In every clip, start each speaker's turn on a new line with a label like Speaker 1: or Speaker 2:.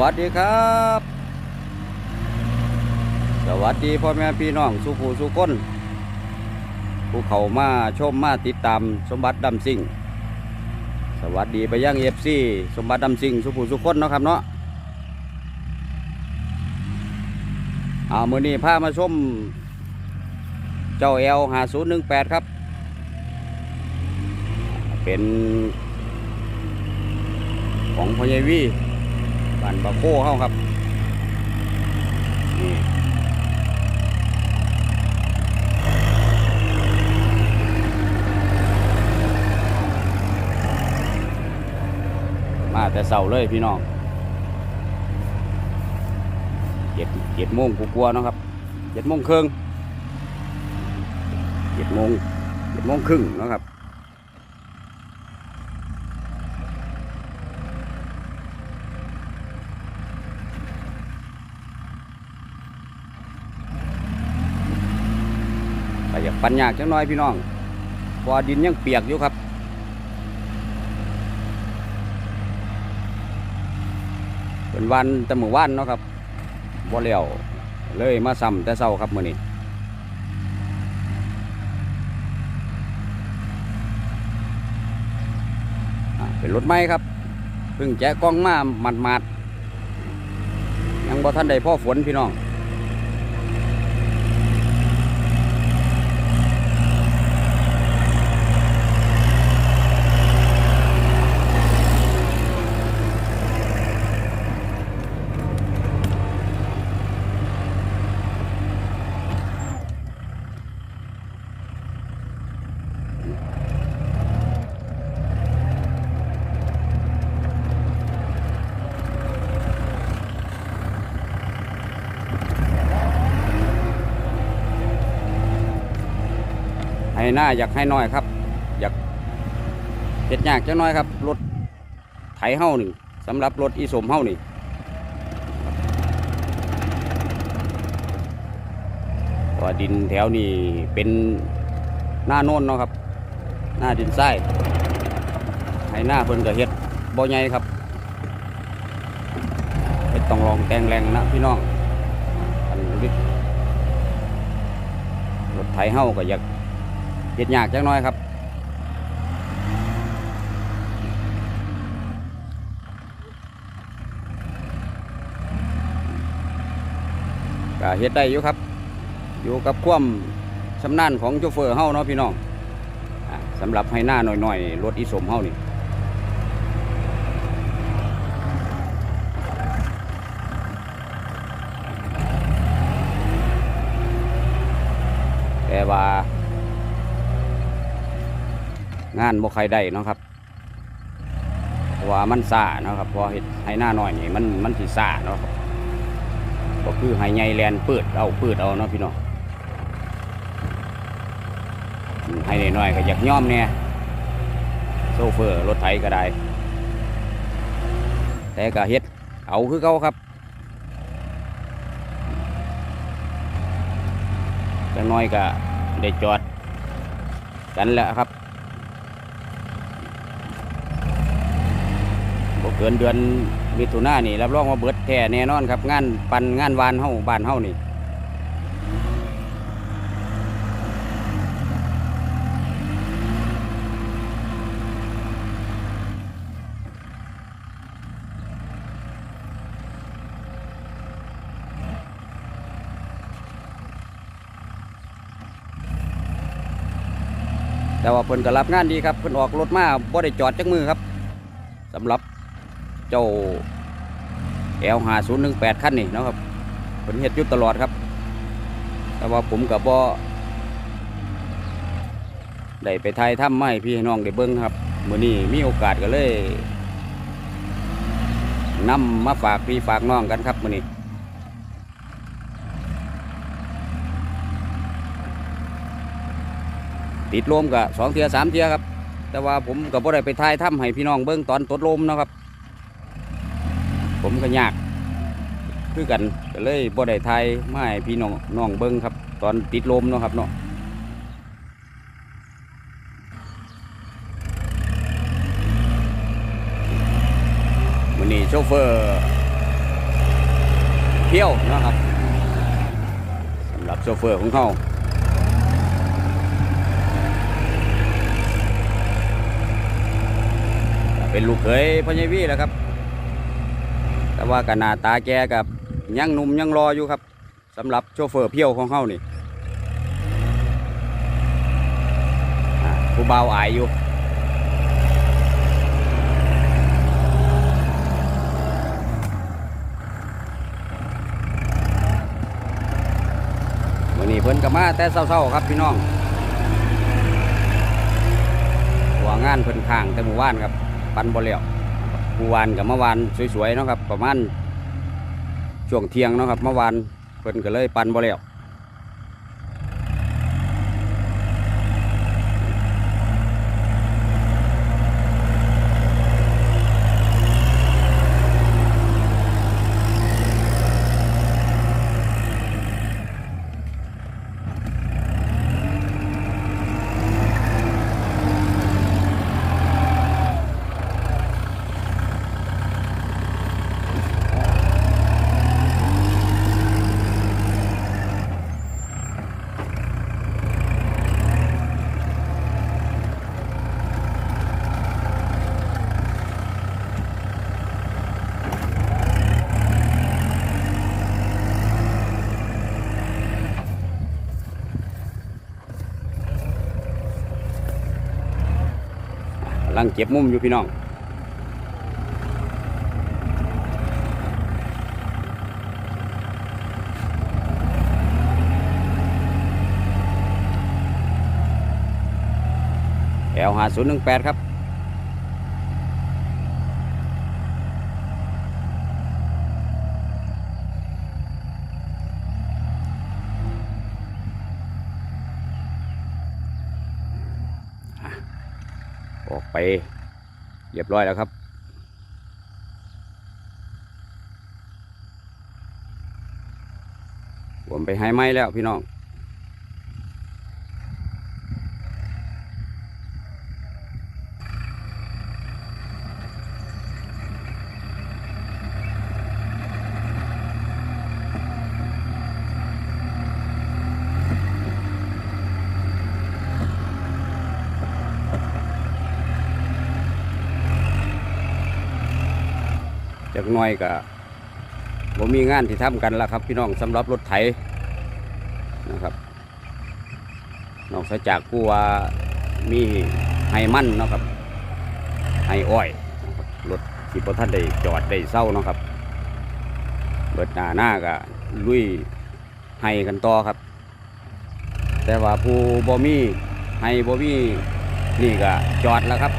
Speaker 1: วัสดีครับ สวัสดีพ่อแม่พี่น้องสุภูสุคนผู้เขามาชมมาติดตามสมบัติดำสิงสวัสดีไปยังเอฟซีสมบัติดำสิงสุภูสุคนเนาะครับเนาะเอามือนี้พามาชมเจ้าเอลหาศูนย์หนึ่งแปดครับ เป็นของพญวี บ้านบะโค้เข้าครับนี่มาแต่เสาเลยพี่น้องเจ็ดเจ็ดโมงกลัวาๆเนาะครับเจ็ดโมงครึ่งเจ็ดโมงเจ็ดโมงครึ่งเนาะครับ ก็อยาก ปันยาจังน้อยพี่น้องพอดินยังเปียกอยู่ครับ เป็นวันแต่หมู่วันเนาะครับบ่เลี้ยวเลยมาซ้ำแต่เช้าครับมื้อนี้เป็นรถไม้ครับเพิ่งแจกกล้องมาหมาดๆยังบ่ทันได้พ่อฝนพี่น้อง ห้หน้าอยากให้น้อยครับ อยากเฮ็ดยากจังน้อยครับรถไถเฮ้านี่สำหรับรถอีสมเฮ้านี่ว่าดินแถวนี้เป็นหน้าโน่นเนาะครับ หน้าดินทรายให้หน้าเพิ่นก็เฮ็ดบ่ใหญ่ครับเฮ็ดต้องลองแตงแรงนะพี่น้องอันนี้รถไถเฮ้าก็อยาก เห็ดยากจังน้อยครับก็เฮ็ดได้อยู่ครับ อยู่กับความชำนาญของโชเฟอร์เฮาเนาะพี่น้องอสำหรับให้หน้าหน่อยๆรถอีสมเฮานี่แต่ว่า งานบ่ใครได้นะครับเพราะว่ามันซ่าเนาะครับพอเห็ดให้หน้าหน้อยนี่มันมันสิซ่าเนาะครับก็คือให้ใหญ่แลนเปิดเอาเปิดเอาเนาะพี่น้องอืมให้น้อยก็อยากย่อมเนี่ยโซเฟอร์รถไถก็ได้ แต่ก็เฮ็ดเอาคือเขาครับจังน้อยก็ได้จอดกันแล้วครับ บ่เกินเดือนมิถุนายนนี่รับรองว่าเบิดแท้แน่นอนครับ งานปันงานวานเฮาบานเฮานี่แต่ว่าเพิ่นก็รับงานดีครับเพิ่นออกรถมาบ่ได้จอดจักมือครับสำหรับ เจ้าแอลหาศูนย์หนึ่งแปดขั้นนี่นะครับผลเฮ็ดยุดตลอดครับ แต่ว่าผมกับบ่ได้ไปไทยถ้ำไม่พี่น้องได้เบิ้งครับมื้อนี้มีโอกาสก็เลยนำมาฝากพี่ฝากน้องกันครับมื้อนี้ติดลมกับสองเทียสามเทียครับ แต่ว่าผมกับบ่ได้ไปทายถ้ำให้พี่น้องเบิ้งตอนตดลมนะครับ ผมก็ยาก คือกันก็เลยบ่ได้ทายมาให้พี่น้องน้องเบิ้งครับ ตอนติดลมเนาะครับเนาะมื้อนี้โชเฟอร์เพี้ยวนะครับสำหรับโชเฟอร์ของเขาเป็นลูกเขยพ่อใหญ่วีแหละครับ แต่ว่ากันหน้าตาแกกับยังหนุ่มยังรออยู่ครับสำหรับโชเฟอร์เพี้ยวของเขานี่ผู้เบาอายอยู่วันนี้เพิ่นก็มาแต่เช้าๆครับพี่น้องว่างานเพิ่นข้างแต่หมู่บ้านครับ ปันบ่แล้ว หมู่วานกับเมื่อวานสวยๆเนาะครับประมาณช่วงเที่ยงเนาะครับเมื่อวานเพิ่นก็เลยปันบ่แล้ว ลังเก็บมุมอยู่พี่น้องแอลหาศูนย์หนึ่งแปดครับ ออกไป เรียบร้อยแล้วครับ ผมไปให้ไม้แล้วพี่น้อง น้อยก็บ่มีงานที่ทำกันแล้วครับ พี่น้องสำหรับรถไถนะครับนอกจากผู้ว่ามีไฮมันเนาะครับไฮอ้อยนะครับรถที่พอท่านได้จอดได้เศร้าเนาะครับเบิดหน้าหน้าก็ลุยไฮกันต่อครับ แต่ว่าผู้บ่มีไฮบ่มีนี่ก็จอดแล้วครับ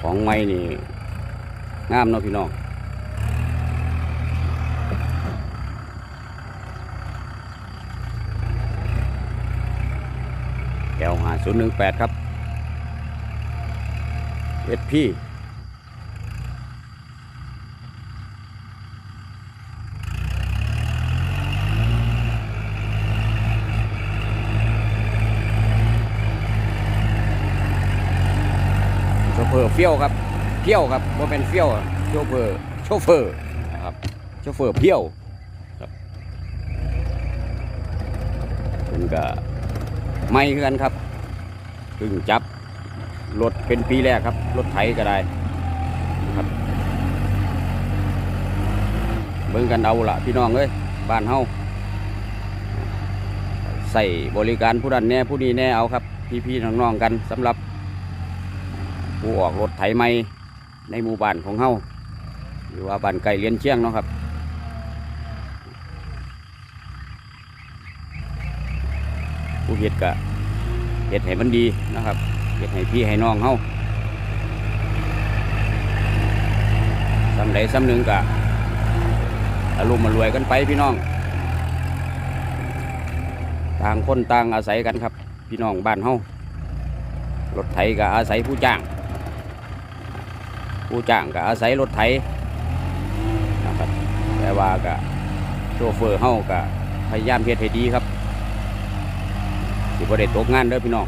Speaker 1: ของไม้นี่งามเนาะพี่น้องแกวหาศูนย์หนึ่งแปดครับเอสพี่ เฟอร์เฟี้ยวครับเพี้ยวครับว่าเป็นเฟี้ยวโชเฟอร์โชเฟอร์นะครับโชเฟอร์เพี้ยวครับมันก็ไม่คือกันครับเพิ่งจับรถเป็นปีแรกครับรถไถก็ได้ครับเบิ่งกันเอาละพี่น้องเอ้ยบ้านเฮาใส่บริการผู้นั้นแน่ผู้นี้แน่เอาครับ พี่ๆน้องๆกันสำหรับ ผู้ออกรถไถใหม่ในหมู่บ้านของเฮาหรือว่าบ้านไก่เลี้ยนเชียงเนาะครับผู้เฮ็ดกะเฮ็ดให้มันดีนะครับเฮ็ดให้พี่ให้น้องเฮาสำใดสำหนึ่งกะอารมณ์มารวยกันไปพี่น้อง ต่างคนต่างอาศัยกันครับ พี่น้องบ้านเฮารถไถก็อาศัยผู้จ้าง ผู้จ้างก็อาศัยรถไถนะครับแต่ว่าก็โชเฟอร์เฮาก็พยายามเฮ็ดให้ดีครับสิบ่ได้ตกงานเด้อพี่น้อง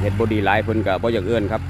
Speaker 1: เฮ็ดบ่ดีหลายเพิ่นก็บ่อยากเอื้อนครับ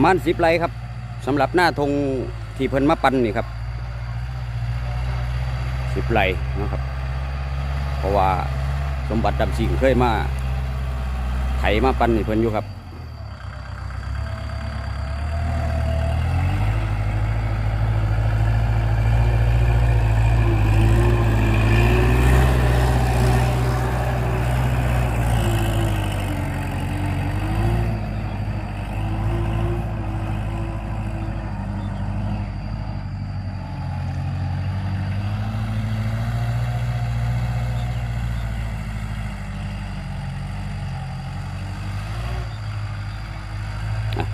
Speaker 1: ประมาณสิบไร่ครับสำหรับหน้าธงที่เพิ่นมาปันนี่ครับสิบไร่นะครับ เพราะว่าสมบัติดำสิงเคยมาไถมาปันนี่เพิ่นอยู่ครับ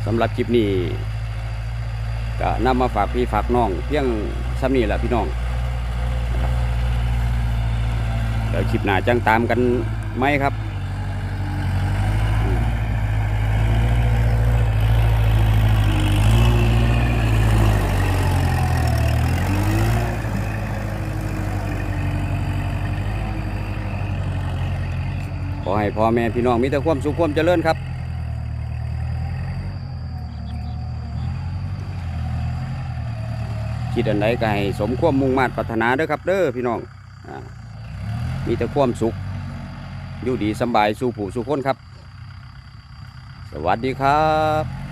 Speaker 1: สำหรับคลิปนี้ก็นำมาฝากพี่ฝากน้อง เพียงซ้ำนี้แหละพี่น้องเดี๋ยวคลิปหน้าจังตามกันไหมครับขอให้พ่อแม่พี่น้องมีแต่ความสุขความเจริญครับ คิดอันใดก็ให้สมความมุ่งมา่ปรารถนาเด้อครับเด้อพี่น้องอมีแต่ความสุข อยู่ดีสบายสู่ผู้สู่คนครับ สวัสดีครับ